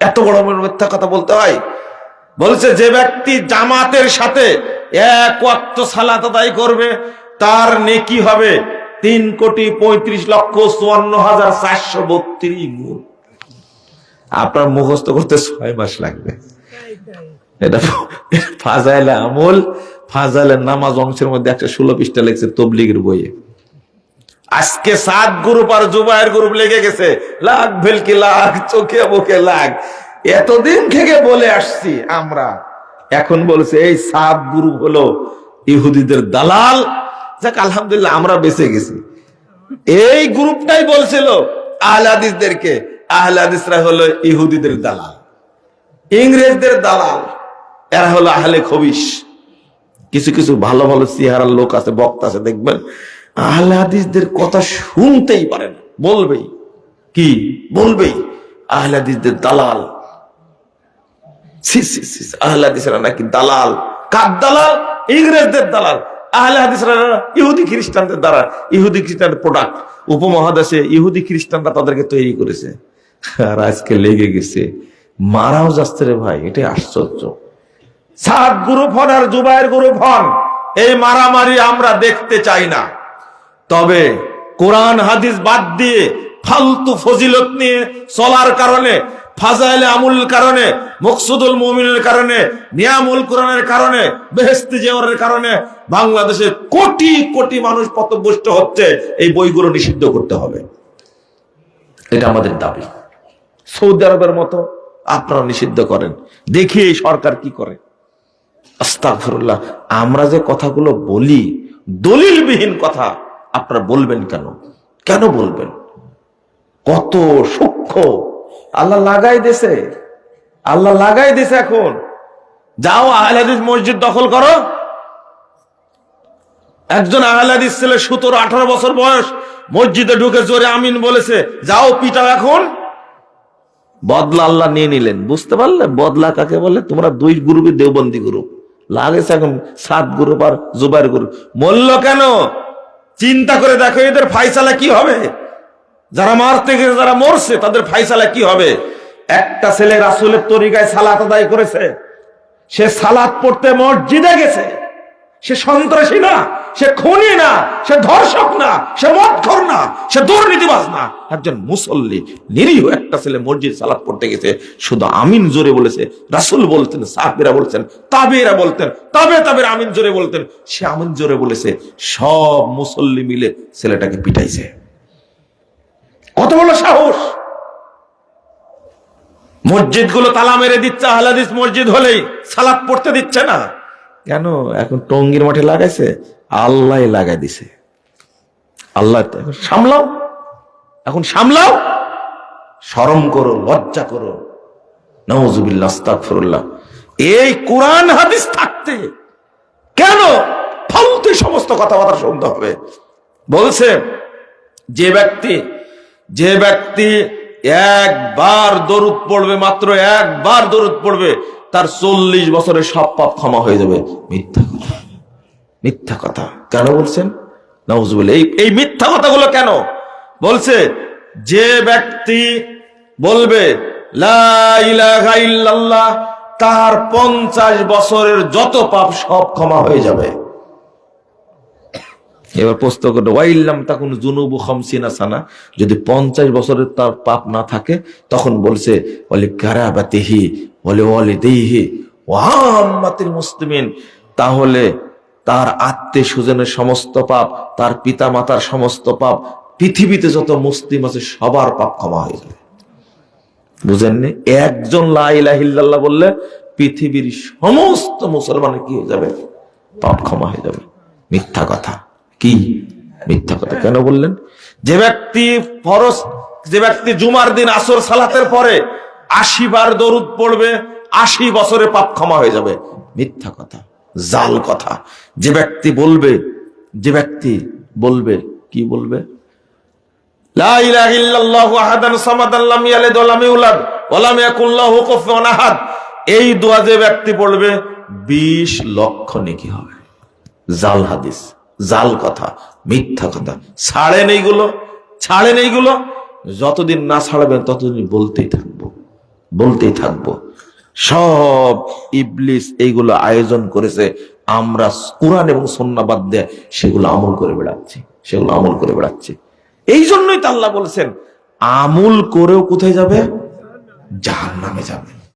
এত বড় মিথ্যা কথা বলতে হয়? বলছে, যে ব্যক্তি জামাতের সাথে এক ওয়াক্ত সালাত আদায় করবে, তার নেকি হবে তিন কোটি পঁয়ত্রিশ লক্ষ চুয়ান্ন হাজার চারশো বত্রিশ গুণ। আপনার মুখস্থ করতে ছয় মাস লাগবে। এটা ফাজাইলে আমল ফাজাইলের নামাজ অংশের মধ্যে একটা ষোলো পৃষ্ঠা লেগেছে তবলিগের বইয়ে। আজকে সাত গ্রুপ আর জুবাইয়ের গ্রুপ লেগে গেছে। লাখ ভেলকি লাখ চোখে মুখে লাখ এতদিন থেকে বলে আসছি আমরা। এখন বলছে, এই সাত গ্রুপ হলো ইহুদিদের দালাল। যাক, আলহামদুলিল্লাহ, আমরা বেঁচে গেছি। এই গ্রুপটাই বলছিল আহলাদিসদেরকে, আহলাদিসরা হলো ইহুদিদের দালাল। ইংরেজদের দালাল। এরা হলো আহলে খবিস কিছু কিছু ভালো ভালো চেহারার লোক আছে, বক্তা আছে, দেখবেন? আহলে হাদিসদের কথা শুনতেই পারে না। বলবেই। কি? বলবেই আহলে হাদিসদের দালাল। আহলে হাদিসরা নাকি দালাল? কার দালাল? ইংরেজদের দালাল। আহলে হাদিসরা ইহুদি খ্রিস্টানদের দ্বারা। ইহুদি খ্রিস্টানদের প্রোডাক্ট উপমহাদেশে ইহুদি খ্রিস্টানরা তাদেরকে তৈরি করেছে। আর আজকে লেগে গেছে। মারাও যাচ্ছে রে ভাই এটাই আশ্চর্য। সাত গ্রুপ হন আর জুবাইয়ের গ্রুপ হন এই মারামারি আমরা দেখতে চাই না। তবে কোরআন, হাদিস বাদ দিয়ে ফালতু ফজিলত নিয়ে চলার কারণে, ফাজাইলে আমুল কারণে, মকসুদুল মুমিনের কারণে, নিয়ামুল কোরআনের কারণে বেহেস্তি জেওয়ারের কারণে বাংলাদেশে কোটি কোটি মানুষ পথভ্রষ্ট হচ্ছে, এই বইগুলো নিষিদ্ধ করতে হবে। এটা আমাদের দাবি। সৌদি আরবের মতো আপনারা নিষিদ্ধ করেন। দেখি এই সরকার কি করে। আস্তাগফিরুল্লাহ, আমরা যে কথাগুলো বলি, দলিলবিহীন কথা আপনারা বলবেন কেন? কেন বলবেন? কত সূক্ষ্ম। আল্লাহ লাগাই দিছে আল্লাহ লাগাই দিছে এখন। যাও আহলাদিস মসজিদ দখল করো। একজন আহলাদিস ছেলে সতেরো, আঠারো বছর বয়স, মসজিদে ঢুকে জোরে আমিন বলেছে, যাও পিটাও এখন। বদলা আল্লাহ নিয়ে নিলেন। বুঝতে পারলে? বদলা কাকে বলে? তোমরা দুই গ্রুপে দেওবন্দি গ্রুপ। লাগেছে এখন সাত গ্রুপ আর জুবাইর গ্রুপ। মূল্য কেন? চিন্তা করে দেখো, এদের ফাইসালা কি হবে? যারা মারতে গেছে, যারা মরছে, তাদের ফাইসালা কি হবে? একটা ছেলে রাসুলের তরিকায় সালাত আদায় করেছে, সে সালাত পড়তে মসজিদে গেছে। সে সন্ত্রাসী না, সে খুনি না, সে ধর্ষক না, সে মদখর না, সে দুর্নীতিবাজ না। একজন মুসল্লি, নিরীহ একটা ছেলে মসজিদ সালাত পড়তে গেছে, শুধু আমিন জোরে বলেছে, রাসুল বলতেন, সাহাবিরা বলতেন তাবেরা বলতেন, তাবে তাবের আমিন জোরে বলতেন, সে আমিন জোরে বলেছে, সব মুসল্লি মিলে ছেলেটাকে পিটাইছে। কত বড় সাহস! মসজিদগুলো তালা মেরে দিচ্ছে, আহলাদিস মসজিদ হলেই সালাত পড়তে দিচ্ছে না। কেন? এখন টঙ্গির মাঠে লাগাইছে আল্লাহ লাগাই দিছে। আল্লাহ এখন সামলাও। এখন সামলাও। শরম করো, লজ্জা করো। আস্তাগফিরুল্লাহ। এই কোরআন হাদিস থাকতে কেন ফালতু সমস্ত কথাবার্তা শুনতে হবে? বলছে, যে ব্যক্তি যে ব্যক্তি একবার দরুদ পড়বে, মাত্র একবার দরুদ পড়বে তার চল্লিশ বছরের সব পাপ ক্ষমা হয়ে যাবে। মিথ্যা কথা। মিথ্যা কথা। কেন বলছেন? নজবুল এই এই মিথ্যা কথাগুলো কেন? বলছে, যে ব্যক্তি বলবে তার পঞ্চাশ বছরের যত পাপ সব ক্ষমা হয়ে যাবে। এবার প্রশ্ন ওয়াইল্লাম তখন জুনুবু খামসিনা সানা যদি পঞ্চাশ বছরের তার পাপ না থাকে, তখন বলছে বলে কারাবাতিহি মুসলিমিন। তাহলে তার আত্মীয় স্বজনের সমস্ত পাপ, তার পিতা মাতার সমস্ত পাপ, পৃথিবীতে যত মুসলিম আছে সবার পাপ ক্ষমা হয়ে যাবে। বুঝেননি? একজন লাইলাহিল্লাহ বললে পৃথিবীর সমস্ত মুসলমানের কি হয়ে যাবে? পাপ ক্ষমা হয়ে যাবে। মিথ্যা কথা। কি? মিথ্যা কথা। কেন বললেন? যে ব্যক্তি ফরজ, যে ব্যক্তি জুমার দিন আসর সালাতের পরে আশি বার দরুদ পড়বে, আশি বছরে পাপ ক্ষমা হয়ে যাবে। মিথ্যা কথা, জাল কথা। যে ব্যক্তি বলবে, যে ব্যক্তি বলবে, কি বলবে? এই দোয়া যে ব্যক্তি পড়বে 20 লক্ষ নেকি হবে। জাল হাদিস, জাল কথা, মিথ্যা কথা। ছাড়েন এইগুলো ছাড়েন এইগুলো। যতদিন না ছাড়বেন, ততদিন বলতেই থাকব। বলতেই থাকব। সব ইবলিস এইগুলো আয়োজন করেছে, আমরা কোরআন এবং সন্ন্যাবাদ দিয়ে সেগুলো আমল করে বেড়াচ্ছি, সেগুলো আমল করে বেড়াচ্ছি। এই জন্যই তো আল্লাহ বলছেন, আমল করেও কোথায় যাবে? যার নামে যাবে।